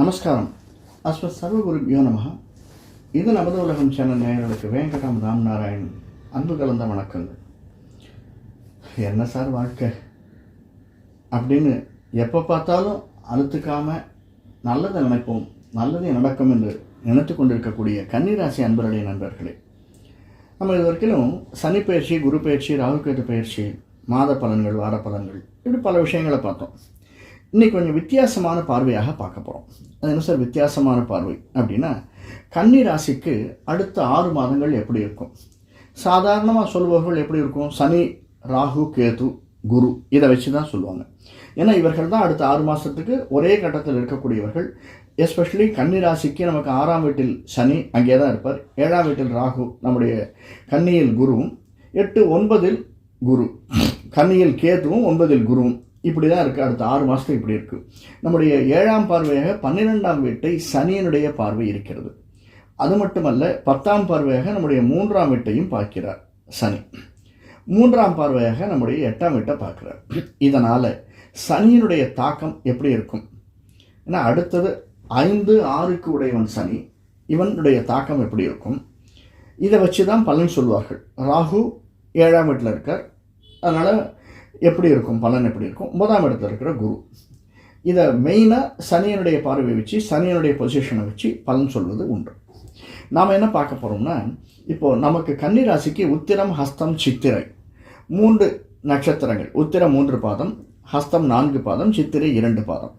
நமஸ்காரம். அஸ்வ சர்வகுருபியோ நம இது நமது உலகம் சேனல் நேயர்களுக்கு வேங்கடம் ராம் நாராயண் அன்பு கலந்த வணக்கங்கள். என்ன சார் வாழ்க்கை? அப்படின்னு எப்போ பார்த்தாலும் அழுத்துக்காமல் நல்லதை நினைப்போம். நல்லது நடக்கும் என்று நினைத்து கொண்டிருக்கக்கூடிய கன்னிராசி அன்பர்களே நண்பர்களே. நம்ம இது வரைக்கும் சனி பயிற்சி குரு பயிற்சி ராகுகேது பயிற்சி மாத பலன்கள் வார பலன்கள் இப்படி பல விஷயங்களை பார்த்தோம். இன்னைக்கு கொஞ்சம் வித்தியாசமான பார்வையாக பார்க்க போகிறோம் அது என்ன சார்? வித்தியாசமான பார்வை அப்படின்னா கன்னி ராசிக்கு அடுத்த ஆறு மாதங்கள் எப்படி இருக்கும்? சாதாரணமாக சொல்பவர்கள் எப்படி இருக்கும்? சனி ராகு கேது குரு இதை வச்சு தான் சொல்லுவாங்க. ஏன்னா இவர்கள் தான் அடுத்த ஆறு மாதத்துக்கு ஒரே கட்டத்தில் இருக்கக்கூடியவர்கள். எஸ்பெஷலி கன்னிராசிக்கு நமக்கு ஆறாம் வீட்டில் சனி அங்கே தான் இருப்பார். ஏழாம் வீட்டில் ராகு நம்முடைய கன்னியில் குருவும். எட்டு ஒன்பதில் குரு. கன்னியில் கேதுவும் ஒன்பதில் குருவும். இப்படி தான் இருக்குது அடுத்த ஆறு மாதத்துக்கு இப்படி இருக்குது நம்முடைய ஏழாம் பார்வையாக பன்னிரெண்டாம் வீட்டை சனியனுடைய பார்வை இருக்கிறது. அது மட்டுமல்ல பத்தாம் பார்வையாக நம்முடைய மூன்றாம் வீட்டையும் பார்க்கிறார் சனி. மூன்றாம் பார்வையாக நம்முடைய எட்டாம் வீட்டை பார்க்குறார். இதனால் சனியினுடைய தாக்கம் எப்படி இருக்கும்? ஏன்னா அடுத்தது ஐந்து ஆறுக்கு உடையவன் சனி. இவனுடைய தாக்கம் எப்படி இருக்கும்? இதை வச்சு தான் பலன் சொல்வார்கள். ராகு ஏழாம் வீட்டில் இருக்கார். அதனால் எப்படி இருக்கும்? பலன் எப்படி இருக்கும்? ஒன்பதாம் இடத்துல இருக்கிற குரு. இதை மெயினாக சனியனுடைய பார்வை வச்சு சனியனுடைய பொசிஷனை வச்சு பலன் சொல்வது உண்டு. நாம் என்ன பார்க்க போகிறோம்னா இப்போது நமக்கு கன்னிராசிக்கு உத்திரம் ஹஸ்தம் சித்திரை மூன்று நட்சத்திரங்கள். உத்திரம் மூன்று பாதம் ஹஸ்தம் நான்கு பாதம் சித்திரை இரண்டு பாதம்.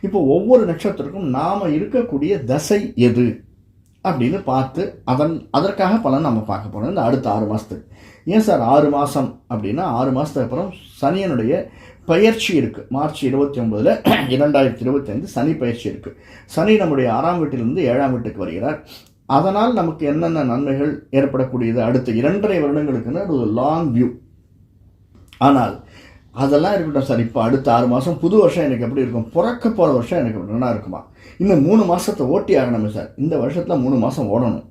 இப்போ ஒவ்வொரு நட்சத்திரக்கும் நாம் இருக்கக்கூடிய தசை எது? அப்படின்னு பார்த்து அதன் அதற்காக பலன் நம்ம பார்க்க போகிறோம் இந்த அடுத்த ஆறு மாதத்துக்கு ஏன் சார் ஆறு மாதம் அப்படின்னா ஆறு மாதத்துக்கு அப்புறம் சனியனுடைய பயிற்சி இருக்குது மார்ச் இருபத்தி ஒம்பதில் இரண்டாயிரத்தி இருபத்தைந்து சனி பயிற்சி இருக்குது சனி நம்முடைய ஆறாம் வீட்டிலிருந்து ஏழாம் வீட்டுக்கு வருகிறார். அதனால் நமக்கு என்னென்ன நன்மைகள் ஏற்படக்கூடியது? அடுத்த இரண்டரை வருடங்களுக்குன்னு ஒரு லாங் வியூ ஆனால் அதெல்லாம் இருக்கட்டும் சார். இப்போ அடுத்த ஆறு மாதம் புது வருஷம் எனக்கு எப்படி இருக்கும்? பிறக்க போகிற வருஷம் எனக்கு நல்லா இருக்குமா? இன்னும் மூணு மாதத்தை ஓட்டி ஆகணுமே சார். இந்த வருஷத்தில் மூணு மாதம் ஓடணும்.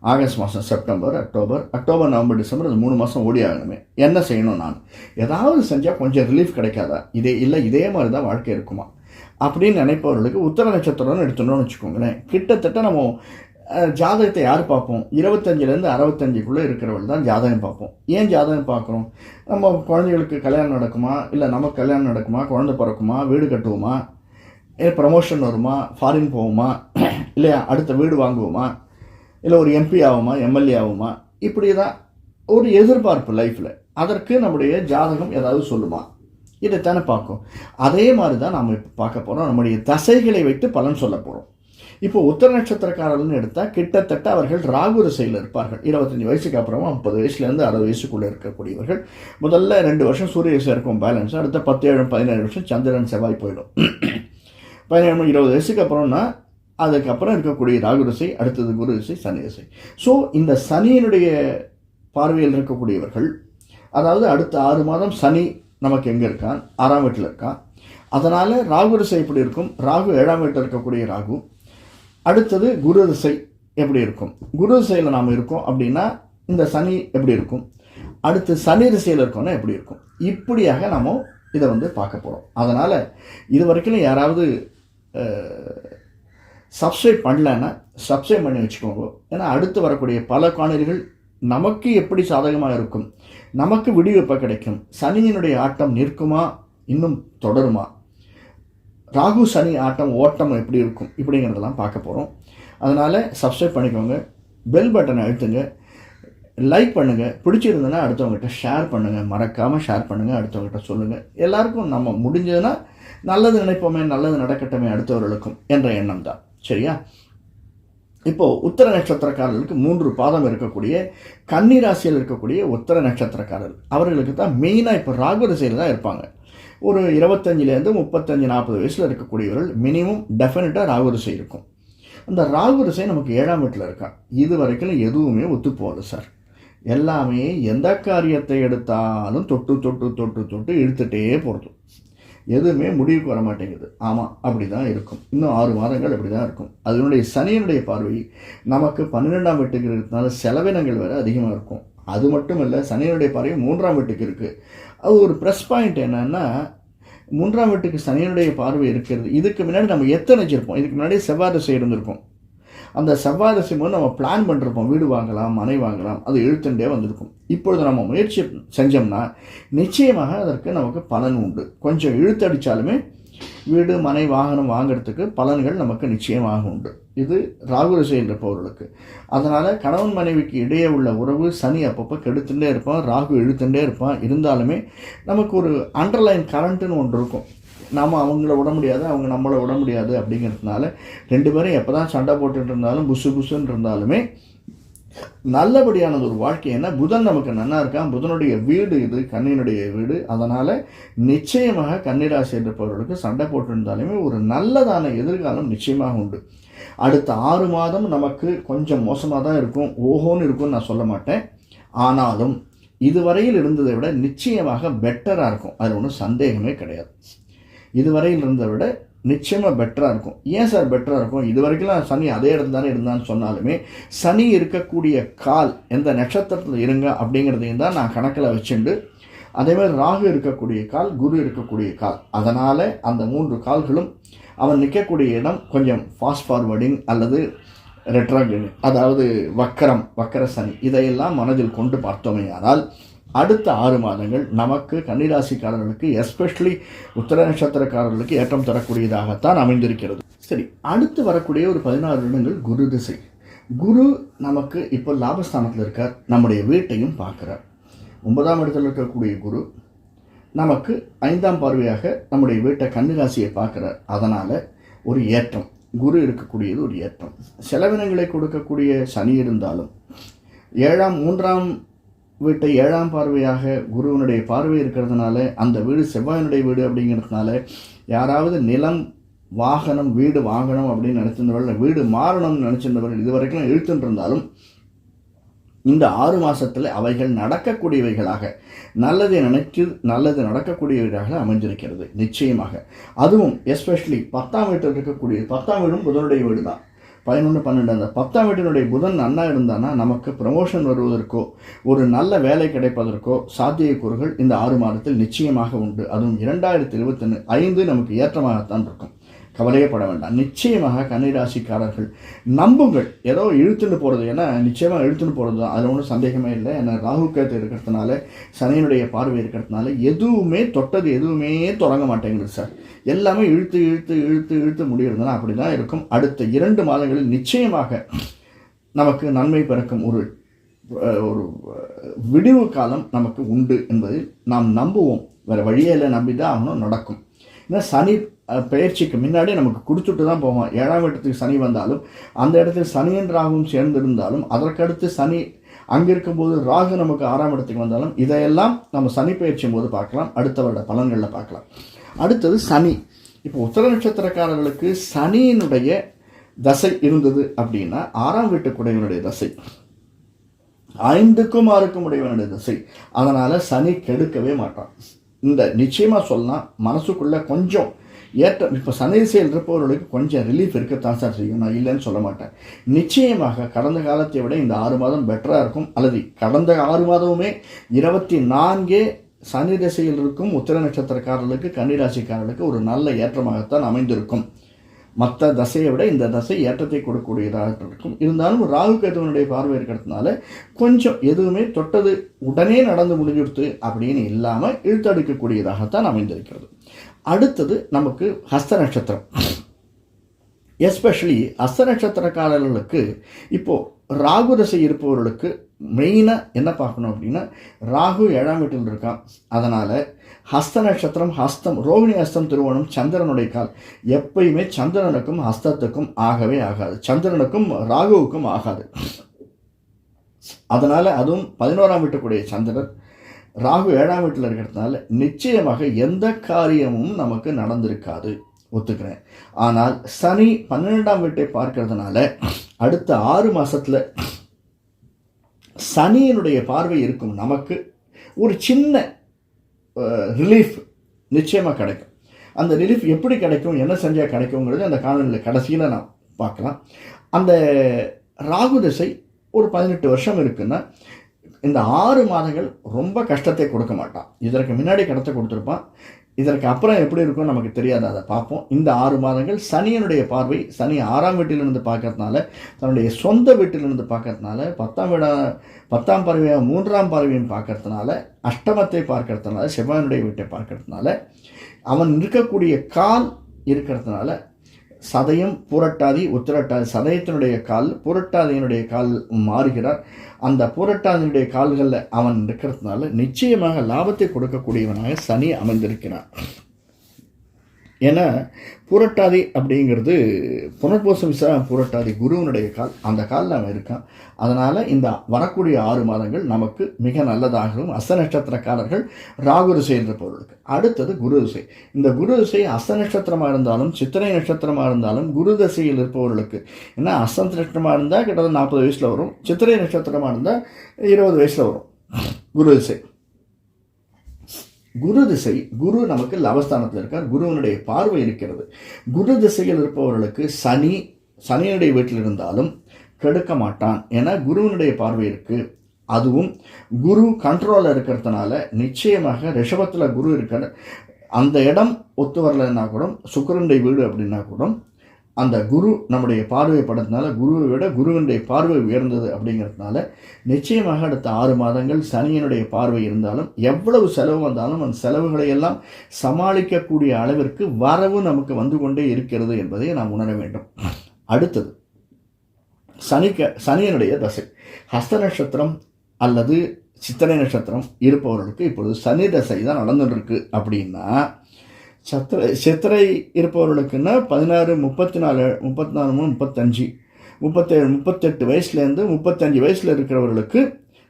ஆகஸ்ட் மாதம் September October October November December அது மூணு மாதம் ஓடி ஆகணுமே. என்ன செய்யணும் நான்? ஏதாவது செஞ்சால் கொஞ்சம் ரிலீஃப் கிடைக்காதா? இதே இல்லை இதே மாதிரி தான் வாழ்க்கை இருக்குமா? அப்படின்னு நினைப்பவர்களுக்கு உத்தர நட்சத்திரம்னு எடுத்துட்டோம்னு வச்சுக்கோங்களேன். கிட்டத்தட்ட நம்ம ஜாதகத்தை யார் பார்ப்போம்? இருபத்தஞ்சிலேருந்து அறுபத்தஞ்சுக்குள்ளே இருக்கிறவள் தான் ஜாதகம் பார்ப்போம். ஏன் ஜாதகம் பார்க்குறோம்? நம்ம குழந்தைகளுக்கு கல்யாணம் நடக்குமா? இல்லை நமக்கு கல்யாணம் நடக்குமா? குழந்தை பிறக்குமா? வீடு கட்டுவோமா? ப்ரமோஷன் வருமா? ஃபாரின் போவோமா இல்லையா? அடுத்த வீடு வாங்குவோமா? இல்லை ஒரு எம்பி ஆகுமா? எம்எல்ஏ ஆகுமா? இப்படி தான் ஒரு எதிர்பார்ப்பு லைஃப்பில் அதற்கு நம்முடைய ஜாதகம் ஏதாவது சொல்லுமா? இதைத்தானே பார்க்கும் அதே மாதிரி தான் நாம் இப்போ பார்க்க போகிறோம் நம்முடைய தசைகளை வைத்து பலன் சொல்ல போகிறோம் இப்போ உத்தர நட்சத்திரக்காரர்கள்னு எடுத்தால் கிட்டத்தட்ட அவர்கள் ராகு திசையில் இருப்பார்கள். இருபத்தஞ்சி வயசுக்கு அப்புறமா முப்பது வயசுலேருந்து அறுபது வயசுக்குள்ளே இருக்கக்கூடியவர்கள். முதல்ல ரெண்டு வருஷம் சூரிய திசை இருக்கும் பேலன்ஸ் அடுத்த பத்து ஏழு பதினேழு வருஷம் சந்திரன் செவ்வாய் போயிடும். பதினேழு இருபது வயசுக்கு அப்புறம்னா அதுக்கப்புறம் இருக்கக்கூடிய ராகு திசை அடுத்தது குரு திசை சனி திசை. ஸோ இந்த சனியினுடைய பார்வையில் இருக்கக்கூடியவர்கள் அதாவது அடுத்த ஆறு மாதம் சனி நமக்கு எங்கே இருக்கான்? ஆறாம் வீட்டில் இருக்கான். அதனால் ராகு திசை எப்படி இருக்கும்? ராகு ஏழாம் வீட்டில் இருக்கக்கூடிய ராகு அடுத்தது குரு திசை எப்படி இருக்கும்? குரு திசையில் நாம் இருக்கோம் அப்படின்னா இந்த சனி எப்படி இருக்கும்? அடுத்து சனி திசையில் இருக்கோம்னா எப்படி இருக்கும்? இப்படியாக நாம் இதை வந்து பார்க்க போகிறோம் அதனால் இது வரைக்கும் யாராவது சப்ஸ்கிரைப் பண்ணலைன்னா சப்ஸ்கிரைப் பண்ணி வச்சுக்கோங்க. ஏன்னா அடுத்து வரக்கூடிய பல காணொலிகள் நமக்கு எப்படி சாதகமாக இருக்கும்? நமக்கு விடிவு கிடைக்கும்? சனியினுடைய ஆட்டம் நிற்குமா? இன்னும் தொடருமா? ராகு சனி ஆட்டம் ஓட்டம் எப்படி இருக்கும் இப்படிங்கிறதெல்லாம் பார்க்க போகிறோம் அதனால் சப்ஸ்கிரைப் பண்ணிக்கோங்க பெல் பட்டனை அழுத்துங்க லைக் பண்ணுங்கள் பிடிச்சிருந்ததுன்னா அடுத்தவங்ககிட்ட ஷேர் பண்ணுங்கள் மறக்காமல் ஷேர் பண்ணுங்கள் அடுத்தவங்ககிட்ட சொல்லுங்கள் எல்லாருக்கும் நம்ம முடிஞ்சதுன்னா நல்லது நினைப்போமே நல்லது நடக்கட்டுமே அடுத்தவர்களுக்கும் என்ற எண்ணம் தான் சரியா? இப்போது உத்தர நட்சத்திரக்காரர்களுக்கு மூன்று பாதம் இருக்கக்கூடிய கன்னிராசியில் இருக்கக்கூடிய உத்தர நட்சத்திரக்காரர்கள். அவர்களுக்கு தான் மெயினாக இப்போ ராகு திசையில் தான் இருப்பாங்க. ஒரு இருபத்தஞ்சிலேருந்து முப்பத்தஞ்சு நாற்பது வயசில் இருக்கக்கூடியவர்கள் மினிமம் டெஃபினட்டாக ராகுரிசை இருக்கும். அந்த ராகுரிசை நமக்கு ஏழாம் வீட்டில் இருக்கான் இது வரைக்கும் எதுவுமே ஒத்து சார் எல்லாமே எந்த காரியத்தை எடுத்தாலும் தொட்டு தொட்டு தொட்டு தொட்டு இழுத்துட்டே போகிறது எதுவுமே முடிவுக்கு வர மாட்டேங்குது. ஆமாம் அப்படி தான் இருக்கும். இன்னும் ஆறு மாதங்கள் அப்படி தான் இருக்கும். அதனுடைய சனியினுடைய பார்வை நமக்கு பன்னிரெண்டாம் வீட்டுக்கு இருக்கிறதுனால செலவினங்கள் வேறு அதிகமாக இருக்கும். அது மட்டும் இல்லை சனியினுடைய பார்வை மூன்றாம் வீட்டுக்கு இருக்குது அது ஒரு ப்ரெஸ் பாயிண்ட் என்னென்னா மூன்றாம் வீட்டுக்கு சனியினுடைய பார்வை இருக்கிறது. இதுக்கு முன்னாடி நம்ம எத்தனை வச்சுருப்போம்? இதுக்கு முன்னாடி செவ்வாய் திசை இருந்திருக்கும். அந்த செவ்வாய் திசை போது நம்ம பிளான் பண்ணிருப்போம். வீடு வாங்கலாம் மனை வாங்கலாம் அது இழுத்துண்டே வந்திருக்கும். இப்பொழுது நம்ம முயற்சி செஞ்சோம்னா நிச்சயமாக அதற்கு நமக்கு பலன் உண்டு. கொஞ்சம் இழுத்தடித்தாலுமே வீடு மனை வாகனம் வாங்குறதுக்கு பலன்கள் நமக்கு நிச்சயமாக உண்டு. இது ராகு திசையில் இருப்பவர்களுக்கு அதனால் கணவன் மனைவிக்கு இடையே உள்ள உறவு சனி அப்பப்போ கெடுத்துட்டே இருப்பான் ராகு இழுத்துட்டே இருப்பான். இருந்தாலுமே நமக்கு ஒரு அண்டர்லைன் கரண்ட்டுன்னு ஒன்று இருக்கும். நாம் அவங்கள விட முடியாது அவங்க நம்மளை விட முடியாது அப்படிங்கிறதுனால ரெண்டு பேரும் எப்போ தான் சண்டை போட்டுட்டு இருந்தாலும் புசு புசுன்னு இருந்தாலுமே நல்லபடியானது ஒரு வாழ்க்கை என்ன? புதன் நமக்கு நன்னா இருக்கான். புதனுடைய வீடு இது கண்ணினுடைய வீடு. அதனால் நிச்சயமாக கன்னிராசி இருப்பவர்களுக்கு சண்டை போட்டிருந்தாலுமே ஒரு நல்லதான எதிர்காலம் நிச்சயமாக உண்டு. அடுத்த ஆறு மாதம் நமக்கு கொஞ்சம் மோசமாக தான் இருக்கும். ஓஹோன்னு இருக்கும்னு நான் சொல்ல மாட்டேன். ஆனாலும் இதுவரையில் இருந்ததை விட நிச்சயமாக பெட்டராக இருக்கும். அது ஒன்றும் சந்தேகமே கிடையாது. இதுவரையில் இருந்ததை விட நிச்சயமாக பெட்டராக இருக்கும். ஏன் சார் பெட்டராக இருக்கும்? இது வரைக்கும் சனி அதே இடத்துல தானே இருந்தான்னு சொன்னாலுமே சனி இருக்கக்கூடிய கால் எந்த நட்சத்திரத்தில் இருங்க அப்படிங்கிறதையும் தான் நான் கணக்கில் வச்சுண்டு அதே மாதிரி ராகு இருக்கக்கூடிய கால் குரு இருக்கக்கூடிய கால். அதனால் அந்த மூன்று கால்களும் அவன் நிற்கக்கூடிய இடம் கொஞ்சம் ஃபாஸ்ட் ஃபார்வர்டிங் அல்லது ரெட்ராகிரேட் அதாவது வக்கரம் வக்கர சனி இதையெல்லாம் மனதில் கொண்டு பார்த்தோமேயானால் அடுத்த ஆறு மாதங்கள் நமக்கு கன்னிராசிக்காரர்களுக்கு எஸ்பெஷலி உத்தர நட்சத்திரக்காரர்களுக்கு ஏற்றம் தரக்கூடியதாகத்தான் அமைந்திருக்கிறது. சரி அடுத்து வரக்கூடிய ஒரு பதினாறு வருடங்கள் குரு திசை. குரு நமக்கு இப்போ லாபஸ்தானத்தில் இருக்கார். நம்முடைய வீட்டையும் பார்க்குறார். ஒன்பதாம் இடத்தில் இருக்கக்கூடிய குரு நமக்கு ஐந்தாம் பார்வையாக நம்முடைய வீட்டை கன்னிராசியை பார்க்குறார். அதனால் ஒரு ஏற்றம் குரு இருக்கக்கூடியது ஒரு ஏற்றம். செலவினங்களை கொடுக்கக்கூடிய சனி இருந்தாலும் ஏழாம் மூன்றாம் வீட்டை ஏழாம் பார்வையாக குருவனுடைய பார்வை இருக்கிறதுனால அந்த வீடு செவ்வாயினுடைய வீடு அப்படிங்கிறதுனால யாராவது நிலம் வாகனம் வீடு வாங்கணும் அப்படின்னு நினச்சிருந்தவர்கள் வீடு மாறணும்னு நினச்சிருந்தவர்கள் இது வரைக்கும் இழுத்துட்டு இருந்தாலும் இந்த ஆறு மாதத்தில் அவைகள் நடக்கக்கூடியவைகளாக நல்லதை நினைச்சு நல்லது நடக்கக்கூடியவைகளாக அமைஞ்சிருக்கிறது நிச்சயமாக. அதுவும் எஸ்பெஷலி பத்தாம் வீட்டில் இருக்கக்கூடிய பத்தாம் வீடும் புதனுடைய வீடு தான் பதினொன்று பன்னெண்டு. அந்த பத்தாம் வீட்டினுடைய புதன் நன்னா இருந்தானா நமக்கு ப்ரமோஷன் வருவதற்கோ ஒரு நல்ல வேலை கிடைப்பதற்கோ சாத்தியக்கூறுகள் இந்த ஆறு மாதத்தில் நிச்சயமாக உண்டு. அதுவும் இரண்டாயிரத்தி இருபத்தி ஐந்து நமக்கு ஏற்றமாகத்தான் இருக்கும். கவலையப்பட வேண்டாம் நிச்சயமாக கன்னிராசிக்காரர்கள் நம்புங்கள். ஏதோ இழுத்துன்னு போகிறது ஏன்னா நிச்சயமாக இழுத்துன்னு போகிறது தான் அதில் ஒன்றும் சந்தேகமே இல்லை. ஏன்னா ராகு கேத்து இருக்கிறதுனால சனியனுடைய பார்வை இருக்கிறதுனால எதுவுமே தொட்டது எதுவுமே தொடங்க மாட்டேங்குது சார். எல்லாமே இழுத்து இழுத்து இழுத்து இழுத்து முடிகிறதுனா அப்படி தான் இருக்கும். அடுத்த இரண்டு மாதங்களில் நிச்சயமாக நமக்கு நன்மை பிறக்கும் ஒரு ஒரு விடிவு காலம் நமக்கு உண்டு என்பதை நாம் நம்புவோம். வேறு வழியே இல்லை. நம்பி தான் ஆகணும். நடக்கும். ஏன்னா சனி பயிற்சிக்கு முன்னாடி நமக்கு கொடுத்துட்டு தான் போவோம். ஏழாம் இடத்துக்கு சனி வந்தாலும் அந்த இடத்துல சனியின் ராகும் சேர்ந்திருந்தாலும் அதற்கடுத்து சனி அங்கே இருக்கும்போது ராகு நமக்கு ஆறாம் இடத்துக்கு வந்தாலும் இதையெல்லாம் நம்ம சனி பயிற்சியும் போது பார்க்கலாம். அடுத்த வருட பலன்களில் பார்க்கலாம். அடுத்தது சனி. இப்போ உத்தர நட்சத்திரக்காரர்களுக்கு சனியினுடைய தசை இருந்தது அப்படின்னா ஆறாம் வீட்டுக்குடையவனுடைய தசை. ஐந்துக்கும் ஆறுக்கும் உடையவனுடைய தசை. அதனால் சனி கெடுக்கவே மாட்டான். இந்த நிச்சயமாக சொல்லலாம் மனசுக்குள்ளே கொஞ்சம் ஏற்றம் இப்போ சனி இருப்பவர்களுக்கு கொஞ்சம் ரிலீஃப் இருக்கத்தான் சார் செய்யும். நான் இல்லைன்னு சொல்ல மாட்டேன். நிச்சயமாக கடந்த காலத்தை விட இந்த ஆறு மாதம் பெட்டராக இருக்கும். அல்லது கடந்த ஆறு மாதமுமே இருபத்தி நான்கே சனி திசையில் இருக்கும் உத்திர நட்சத்திரக்காரர்களுக்கு கன்னிராசிக்காரர்களுக்கு ஒரு நல்ல ஏற்றமாகத்தான் அமைந்திருக்கும். மற்ற தசையை விட இந்த தசை ஏற்றத்தை கொடுக்கக்கூடியதாக இருக்கும். இருந்தாலும் ராகு கேதுவனுடைய பார்வை இருக்கிறதுனால கொஞ்சம் எதுவுமே தொட்டது உடனே நடந்து முடிஞ்சுடுத்து அப்படின்னு இல்லாமல் இழுத்தடுக்கக்கூடியதாகத்தான் அமைந்திருக்கிறது. அடுத்தது நமக்கு ஹஸ்த நட்சத்திரம். எஸ்பெஷலி ஹஸ்த நட்சத்திரக்காரர்களுக்கு இப்போது ராகு தசை இருப்பவர்களுக்கு மெயினாக என்ன பார்க்கணும் அப்படின்னா ராகு ஏழாம் வீட்டில் இருக்கான். அதனால் ஹஸ்த நட்சத்திரம் ஹஸ்தம் ரோகிணி ஹஸ்தம் திருவோணம் சந்திரனுடைய கால். எப்பயுமே சந்திரனுக்கும் ஹஸ்தத்துக்கும் ஆகவே ஆகாது. சந்திரனுக்கும் ராகுவுக்கும் ஆகாது. அதனால் அதுவும் பதினோராம் வீட்டுக்குடைய சந்திரன் ராகு ஏழாம் வீட்டில் இருக்கிறதுனால நிச்சயமாக எந்த காரியமும் நமக்கு நடந்திருக்காது. ஒத்துக்கிறேன். ஆனால் சனி பன்னிரெண்டாம் வீட்டை பார்க்கறதுனால அடுத்த ஆறு மாதத்தில் சனியினுடைய பார்வை இருக்கும். நமக்கு ஒரு சின்ன ரிலீஃப் நிச்சயமாக கிடைக்கும். அந்த ரிலீஃப் எப்படி கிடைக்கும் என்ன செஞ்சால் கிடைக்குங்கிறது அந்த காணொலியில் கடைசியில் நான் பார்க்கலாம். அந்த ராகு திசை ஒரு பதினெட்டு வருஷம் இருக்குன்னா இந்த ஆறு மாதங்கள் ரொம்ப கஷ்டத்தை கொடுக்க மாட்டான். இதற்கு முன்னாடி கடத்தை கொடுத்துருப்பான். இதற்கு அப்புறம் எப்படி இருக்கும் நமக்கு தெரியாது. அதை பார்ப்போம். இந்த ஆறு மாதங்கள் சனியனுடைய பார்வை சனி ஆறாம் வீட்டிலிருந்து பார்க்கறதுனால தன்னுடைய சொந்த வீட்டிலிருந்து பார்க்கறதுனால பத்தாம் வீடா பத்தாம் பறவையாக மூன்றாம் பறவையும் பார்க்கறதுனால அஷ்டமத்தை பார்க்கறதுனால செவ்வாயனுடைய வீட்டை பார்க்கறதுனால அவன் இருக்கக்கூடிய கால் இருக்கிறதுனால சதயம் பூரட்டாதி உத்திரட்டாதி சதயத்தினுடைய கால் புரட்டாதியினுடைய கால் மாறுகிறார். அந்த பூரட்டாதியினுடைய கால்களில் அவன் இருக்கிறதுனால நிச்சயமாக லாபத்தை கொடுக்கக்கூடியவனாக சனி அமைந்திருக்கிறான். ஏன்னா புரட்டாதி அப்படிங்கிறது புனர்பூசம் விசா புரட்டாதி குருவனுடைய கால் அந்த காலில் அவன் இருக்கான். அதனால் இந்த வரக்கூடிய ஆறு மாதங்கள் நமக்கு மிக நல்லதாகவும் அஸ்த நட்சத்திரக்காரர்கள் ராகு என்ற பொருளுக்கு. அடுத்தது குரு திசை. இந்த குரு திசை அஸ்த நட்சத்திரமாக இருந்தாலும் சித்திரை நட்சத்திரமாக இருந்தாலும் குரு திசையில் இருப்பவர்களுக்கு ஏன்னா அஸ்த நட்சத்திரமாக இருந்தால் கிட்டத்தட்ட நாற்பது வயசில் வரும். சித்திரை நட்சத்திரமாக இருந்தால் இருபது வயசில் வரும். குரு திசை. குரு திசை குரு நமக்கு லவஸ்தானத்தில் இருக்கார். குருவனுடைய பார்வை இருக்கிறது. குரு திசையில் இருப்பவர்களுக்கு சனி சனியினுடைய வீட்டில் இருந்தாலும் கெடுக்க மாட்டான். ஏன்னா குருவனுடைய பார்வை இருக்குது அதுவும் குரு கண்ட்ரோலில் இருக்கிறதுனால நிச்சயமாக ரிஷபத்தில் குரு இருக்கிற அந்த இடம் ஒத்து வரலைன்னா கூட சுக்கரனுடைய வீடு அப்படின்னா கூட அந்த குரு நம்முடைய பார்வை படத்தினால குருவை விட குருவினுடைய பார்வை உயர்ந்தது அப்படிங்கிறதுனால நிச்சயமாக அடுத்த ஆறு மாதங்கள் சனியனுடைய பார்வை இருந்தாலும் எவ்வளவு செலவு வந்தாலும் அந்த செலவுகளை எல்லாம் சமாளிக்கக்கூடிய அளவிற்கு வரவு நமக்கு வந்து கொண்டே இருக்கிறது என்பதை நாம் உணர வேண்டும். அடுத்தது சனிக்க சனியனுடைய தசை. ஹஸ்த நட்சத்திரம் அல்லது சித்திரை நட்சத்திரம் இருப்பவர்களுக்கு இப்பொழுது சனி தசை தான் நடந்துட்டுருக்கு அப்படின்னா சத்திரை சித்திரை இருப்பவர்களுக்குன்னா பதினாறு முப்பத்தி நாலு முப்பத்தி நாலு மூணு முப்பத்தஞ்சு. முப்பத்தேழு முப்பத்தெட்டு வயசுலேருந்து முப்பத்தஞ்சு வயசில் இருக்கிறவர்களுக்கு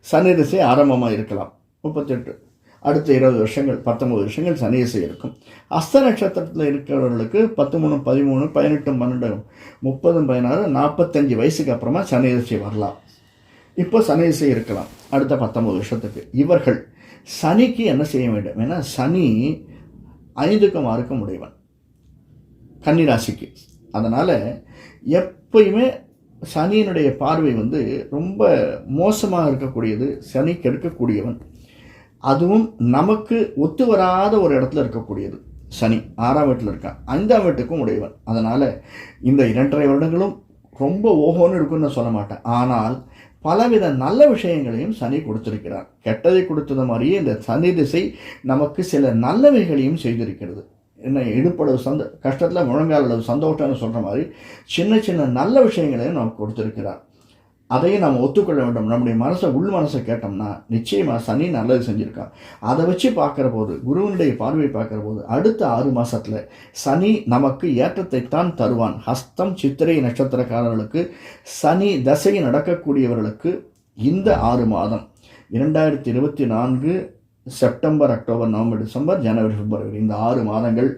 சனி திசை ஆரம்பமாக இருக்கலாம். முப்பத்தெட்டு. அடுத்த இருபது வருஷங்கள் பத்தொம்பது வருஷங்கள் சனி திசை இருக்கும். அஸ்த நட்சத்திரத்தில் இருக்கிறவர்களுக்கு பத்து மூணு பதிமூணு பதினெட்டு பன்னெண்டு முப்பதும் பதினாறு நாற்பத்தஞ்சு வயசுக்கு அப்புறமா சனி திசை வரலாம். இப்போ சனி திசை இருக்கலாம். அடுத்த பத்தொம்பது வருஷத்துக்கு. இவர்கள் சனிக்கு என்ன செய்ய வேண்டும்? ஏன்னா சனி ஐந்துக்கும் ஆறுக்கும் உடையவன். கன்னிராசிக்கு. அதனால் எப்பயுமே சனியினுடைய பார்வை வந்து ரொம்ப மோசமாக இருக்கக்கூடியது சனி கெடுக்கக்கூடியவன். அதுவும் நமக்கு ஒத்து வராத ஒரு இடத்துல இருக்கக்கூடியது சனி. ஆறாம் வீட்டில் இருக்கான். ஐந்தாம் வீட்டுக்கும் உடையவன். அதனால் இந்த இரண்டரை வருடங்களும் ரொம்ப ஓஹோன்னு இருக்குன்னு நான் சொல்ல மாட்டேன். ஆனால் பலவித நல்ல விஷயங்களையும் சனி கொடுத்திருக்கிறார். கெட்டதை கொடுத்தது மாதிரியே இந்த சனி திசை நமக்கு சில நல்லவைகளையும் செய்திருக்கிறது. என்ன இடுப்பளவு சந்த கஷ்டத்தில் முழங்கால் அளவு சந்தோஷம்னு சொல்கிற மாதிரி சின்ன சின்ன நல்ல விஷயங்களையும் நமக்கு கொடுத்துருக்கிறார். அதையும் நாம் ஒத்துக்கொள்ள வேண்டும். நம்முடைய மனசை உள் மனசை கேட்டோம்னா நிச்சயமாக சனி நல்லது செஞ்சுருக்கான். அதை வச்சு பார்க்குற போது குருவனுடைய பார்வை பார்க்குற போது அடுத்த ஆறு மாதத்தில் சனி நமக்கு ஏற்றத்தைத்தான் தருவான். ஹஸ்தம் சித்திரை நட்சத்திரக்காரர்களுக்கு சனி தசை நடக்கக்கூடியவர்களுக்கு இந்த ஆறு மாதம் இரண்டாயிரத்தி இருபத்தி நான்கு செப்டம்பர் அக்டோபர் நவம்பர் டிசம்பர் ஜனவரி பிப்ரவரி இந்த ஆறு மாதங்கள்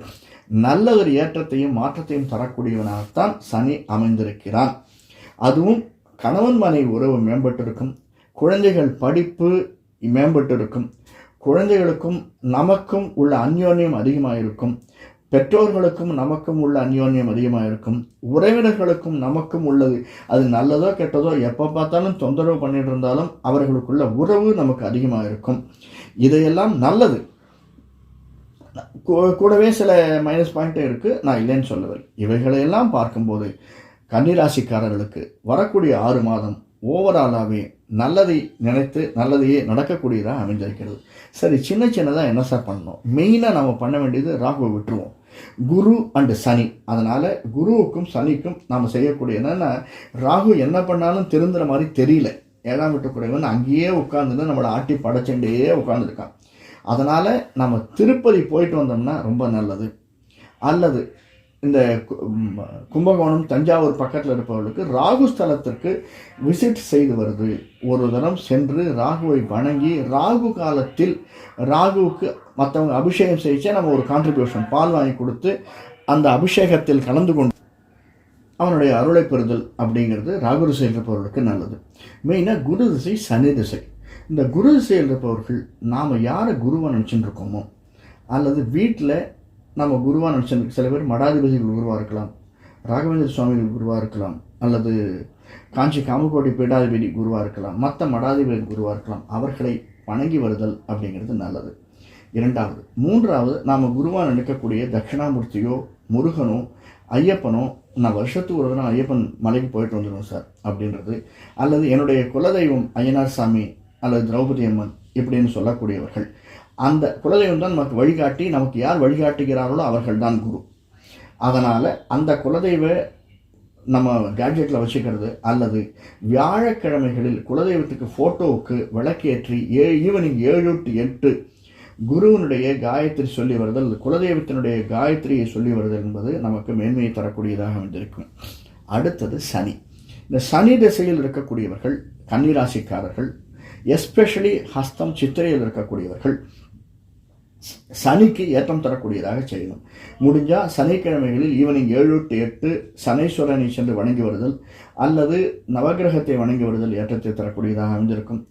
நல்ல ஒரு ஏற்றத்தையும் மாற்றத்தையும் தரக்கூடியவனாகத்தான் சனி அமைந்திருக்கிறான். அதுவும் கணவன் மனைவி உறவு மேம்பட்டிருக்கும். குழந்தைகள் படிப்பு மேம்பட்டிருக்கும். குழந்தைகளுக்கும் நமக்கும் உள்ள அந்யோன்யம் அதிகமாக இருக்கும் பெற்றோர்களுக்கும் நமக்கும் உள்ள அந்யோன்யம் அதிகமாக இருக்கும் உறவினர்களுக்கும் நமக்கும் உள்ளது. அது நல்லதோ கெட்டதோ எப்போ பார்த்தாலும் தொந்தரவு பண்ணிட்டு இருந்தாலும் அவர்களுக்குள்ள உறவு நமக்கு அதிகமாக இருக்கும் இதையெல்லாம் நல்லது. கூ- கூடவே சில மைனஸ் பாயிண்ட்டும் இருக்குது நான் இல்லைன்னு சொல்லவில்லை. இவைகளையெல்லாம் பார்க்கும்போது கன்னிராசிக்காரர்களுக்கு வரக்கூடிய ஆறு மாதம் ஓவராலாகவே நல்லதை நினைத்து நல்லதையே நடக்கக்கூடியதாக அமைஞ்சிருக்கிறது சரி சின்ன சின்னதாக என்ன சார் பண்ணணும்? மெயினாக நம்ம பண்ண வேண்டியது ராகுவை விட்டுருவோம். குரு அண்டு சனி. அதனால் குருவுக்கும் சனிக்கும் நாம் செய்யக்கூடிய என்னென்னா ராகு என்ன பண்ணாலும் திருந்துற மாதிரி தெரியல. ஏழாம் வீட்டுக்குடையவன் அங்கேயே உட்காந்துன்னு நம்மளை ஆட்டி படைச்சுட்டே உட்காந்துருக்கான் அதனால் நம்ம திருப்பதி போயிட்டு வந்தோம்னா ரொம்ப நல்லது. அல்லது இந்த கும்பகோணம் தஞ்சாவூர் பக்கத்தில் இருப்பவர்களுக்கு ராகு ஸ்தலத்திற்கு விசிட் செய்து வருது. ஒரு தரம் சென்று ராகுவை வணங்கி ராகு காலத்தில் ராகுவுக்கு மற்றவங்க அபிஷேகம் செய்யிச்சா நம்ம ஒரு கான்ட்ரிபியூஷன் பால் வாங்கி கொடுத்து அந்த அபிஷேகத்தில் கலந்து கொண்டு அவனுடைய அருளை பெறுதல் அப்படிங்கிறது ராகு திசை இருப்பவர்களுக்கு நல்லது. மெயினாக குரு திசை சனி திசை. இந்த குரு திசையில் இருப்பவர்கள் நாம் யாரை குருவை நினச்சிட்டு இருக்கோமோ? அல்லது வீட்டில் நம்ம குருவாக நினச்சிட்டு சில பேர் மடாதிபதிகள் குருவாக இருக்கலாம் ராகவேந்திர சுவாமிகள் குருவாக இருக்கலாம் அல்லது காஞ்சி காமக்கோட்டை பீடாதிபதி குருவாக இருக்கலாம் மற்ற மடாதிபதி குருவாக இருக்கலாம் அவர்களை வணங்கி வருதல் அப்படிங்கிறது நல்லது. இரண்டாவது மூன்றாவது நாம் குருவாக நினைக்கக்கூடிய தட்சிணாமூர்த்தியோ முருகனோ ஐயப்பனோ நான் வருஷத்துக்கு ஒரு தடவை ஐயப்பன் மலைக்கு போயிட்டு வந்துடுவோம் சார் அப்படின்றது அல்லது என்னுடைய குலதெய்வம் ஐயனார் சாமி அல்லது திரௌபதி அம்மன் இப்படின்னு சொல்லக்கூடியவர்கள் அந்த குலதெய்வம் தான் நமக்கு வழிகாட்டி நமக்கு யார் வழிகாட்டுகிறார்களோ அவர்கள் தான் குரு. அதனால் அந்த குலதெய்வ நம்ம கேட்ஜெட்டில் வச்சுக்கிறது அல்லது வியாழக்கிழமைகளில் குலதெய்வத்துக்கு ஃபோட்டோவுக்கு விளக்கேற்றி ஏ ஈவினிங் ஏழு டு எட்டு குருவினுடைய காயத்ரி சொல்லி வருதல் குலதெய்வத்தினுடைய காயத்ரியை சொல்லி வருதல் என்பது நமக்கு மேன்மையை தரக்கூடியதாக அமைந்திருக்கும். அடுத்தது சனி. இந்த சனி திசையில் இருக்கக்கூடியவர்கள் கன்னிராசிக்காரர்கள் எஸ்பெஷலி ஹஸ்தம் சித்திரையில் இருக்கக்கூடியவர்கள் சனிக்கு ஏற்றம் தரக்கூடியதாக செய்யணும். முடிஞ்சால் சனிக்கிழமைகளில் ஈவினிங் ஏழு டு எட்டு சனீஸ்வரனை சென்று வணங்கி வருதல் அல்லது நவகிரகத்தை வணங்கி வருதல் ஏற்றத்தை தரக்கூடியதாக அமைந்திருக்கும்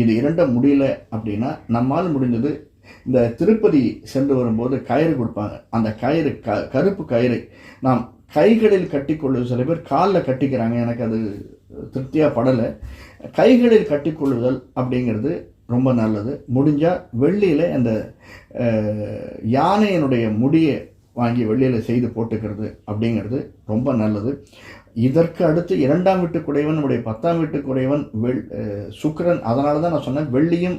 இது இரண்டும் முடியல அப்படின்னா நம்மால் முடிந்தது இந்த திருப்பதி சென்று வரும்போது கயிறு கொடுப்பாங்க. அந்த கயிறு க கருப்பு கயிறை நாம் கைகளில் கட்டிக்கொள்வது சில பேர் காலில் கட்டிக்கிறாங்க. எனக்கு அது திருப்தியாக படலை. கைகளில் கட்டிக்கொள்ளுதல் அப்படிங்கிறது ரொம்ப நல்லது. முடிஞ்சால் வெள்ளியில் அந்த யானையினுடைய முடியை வாங்கி வெள்ளியில் செய்து போட்டுக்கிறது அப்படிங்கிறது ரொம்ப நல்லது. இதற்கு அடுத்து இரண்டாம் வீட்டு நம்முடைய பத்தாம் வீட்டு வெள் சுக்கரன் சுக்கிரன். அதனால தான் நான் சொன்னேன் வெள்ளியும்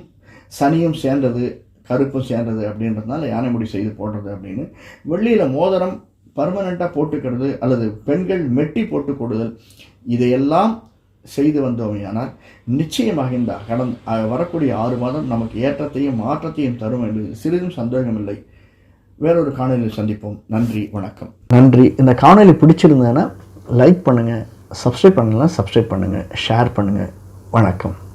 சனியும் சேர்ந்தது கருப்பும் சேர்ந்தது அப்படின்றதுனால யானை முடி செய்து போடுறது அப்படின்னு. வெள்ளியில் மோதிரம் பர்மனெண்ட்டாக போட்டுக்கிறது அல்லது பெண்கள் மெட்டி போட்டு கொடுதல் இதையெல்லாம் செய்து வந்தோமையானால் நிச்சயமாக இந்த கடந்த வரக்கூடிய ஆறு மாதம் நமக்கு ஏற்றத்தையும் மாற்றத்தையும் தரும் என்பதில் சிறிதும் சந்தேகமில்லை. வேறொரு காணொலியில் சந்திப்போம். நன்றி வணக்கம். நன்றி. இந்த காணொலி பிடிச்சிருந்தேன்னா லைக் பண்ணுங்கள் சப்ஸ்கிரைப் பண்ணலாம் சப்ஸ்கிரைப் பண்ணுங்கள் ஷேர் பண்ணுங்கள் வணக்கம்.